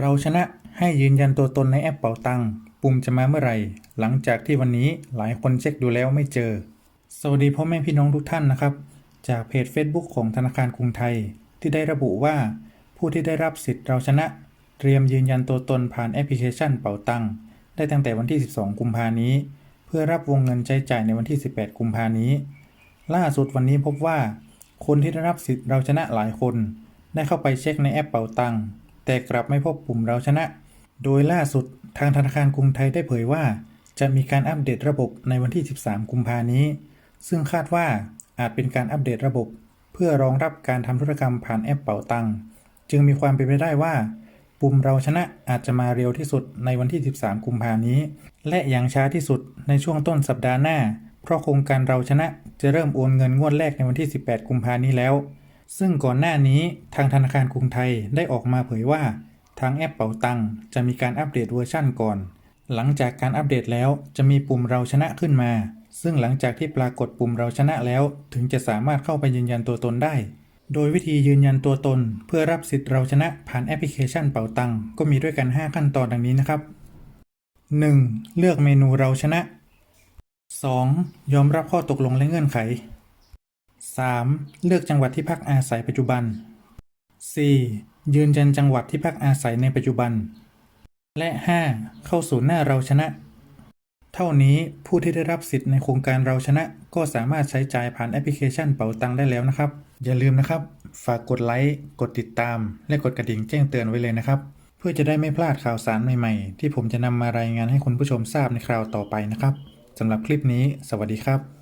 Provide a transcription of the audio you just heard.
เราชนะให้ยืนยันตัวตนในแอปเป๋าตังค์ปุ่มจะมาเมื่อไหร่ หลังจากที่วันนี้หลายคนเช็คดูแล้วไม่เจอ สวัสดีพ่อแม่พี่น้องทุกท่านนะครับ จากเพจ Facebook ของธนาคารกรุงไทย ที่ได้ระบุว่า ผู้ที่ได้รับสิทธิ์เราชนะ เตรียมยืนยันตัวตนผ่านแอปพลิเคชันเป๋าตังค์ได้ตั้งแต่วันที่ 12 กุมภานี้ เพื่อรับวงเงินใช้จ่ายในวันที่ 18 กุมภานี้ ล่าสุดวันนี้พบว่า คนที่ได้รับสิทธิ์เราชนะหลายคน ได้เข้าไปเช็คในแอปเป๋าตังค์ แต่กลับไม่พบปุ่มเราชนะ โดยล่าสุดทางธนาคารกรุงไทยได้เผยว่า จะมีการอัปเดตระบบในวันที่ 13 กุมภานี้ ซึ่งคาดว่าอาจเป็นการอัปเดตระบบ เพื่อรองรับการทำธุรกรรมผ่านแอปเป๋าตังค์จึงมีความเป็นไปได้ว่า ปุ่มเราชนะอาจจะมาเร็วที่สุดในวันที่ 13 กุมภานี้ และอย่างช้าที่สุดในช่วงต้นสัปดาห์หน้า เพราะโครงการเราชนะจะเริ่มโอนเงินงวดแรกในวันที่ 18 กุมภานี้แล้ว ซึ่งก่อนหน้านี้ทางธนาคารกรุงไทยได้ออกมาเผยว่า ทางแอปเป๋าตังค์จะมีการอัปเดตเวอร์ชั่นก่อน หลังจากการอัปเดตแล้วจะมีปุ่มเราชนะขึ้นมา ซึ่งหลังจากที่ปรากฏปุ่มเราชนะแล้ว ถึงจะสามารถเข้าไปยืนยันตัวตนได้ โดยวิธียืนยันตัวตน เพื่อรับสิทธิ์เราชนะผ่านแอปพลิเคชันเป๋าตังค์ก็มีด้วยกัน 5 ขั้นตอนดังนี้นะครับ 1. เลือกเมนูเราชนะ 2. ยอมรับข้อตกลงและเงื่อนไข 3. เลือกจังหวัดที่พักอาศัยปัจจุบัน 4. ยืนยันจังหวัดที่พักอาศัยในปัจจุบัน และ 5. เข้าสู่หน้าเราชนะ เท่านี้ผู้ที่ได้รับสิทธิ์ในโครงการเราชนะ ก็สามารถใช้จ่ายผ่านแอปพลิเคชันเป๋าตังได้แล้วนะครับ อย่าลืมนะครับ ฝากกดไลค์กดติดตาม และกดกระดิ่งแจ้งเตือนไว้เลยนะครับ เพื่อจะได้ไม่พลาดข่าวสารใหม่ๆ ที่ผมจะนำมารายงานให้คุณผู้ชมทราบในคราวต่อไปนะครับสำหรับคลิปนี้ สวัสดีครับ